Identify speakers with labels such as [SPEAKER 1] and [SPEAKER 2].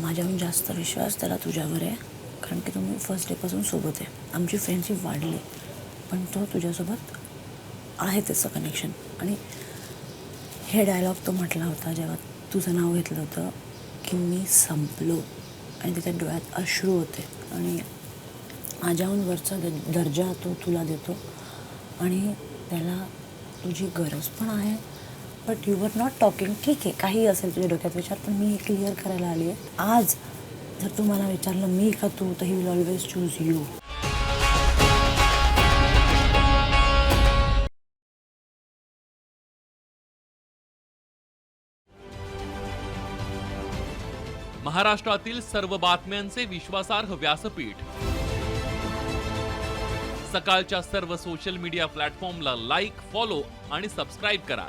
[SPEAKER 1] माझ्याहून जास्त विश्वास त्याला तुझ्यावर आहे. कारण की तुम्ही फर्स्ट डेपासून सोबत आहे. आमची फ्रेंडशिप वाढली. पण तो तुझ्यासोबत आहे त्याचं कनेक्शन आणि हे डायलॉग तो म्हटला होता जेव्हा तुझं नाव घेतलं होतं की मी संपलो. आणि त्याच्या डोळ्यात अश्रू होते. आणि माझ्याहून वरचा द- दर्जा तो तुला देतो. आणि त्याला तुझी गरज पण आहे. But you were not talking ठीक आहे काही असेल तुझ्या डोक्यात विचार पण मी हे क्लिअर करायला आली आहे. आज जर तू मला विचारलं मी का तू तर he will always choose you
[SPEAKER 2] महाराष्ट्रातील सर्व बातम्यांचे विश्वासार्ह व्यासपीठ. सकाळच्या सर्व सोशल मीडिया प्लॅटफॉर्मला लाईक फॉलो आणि सबस्क्राईब करा.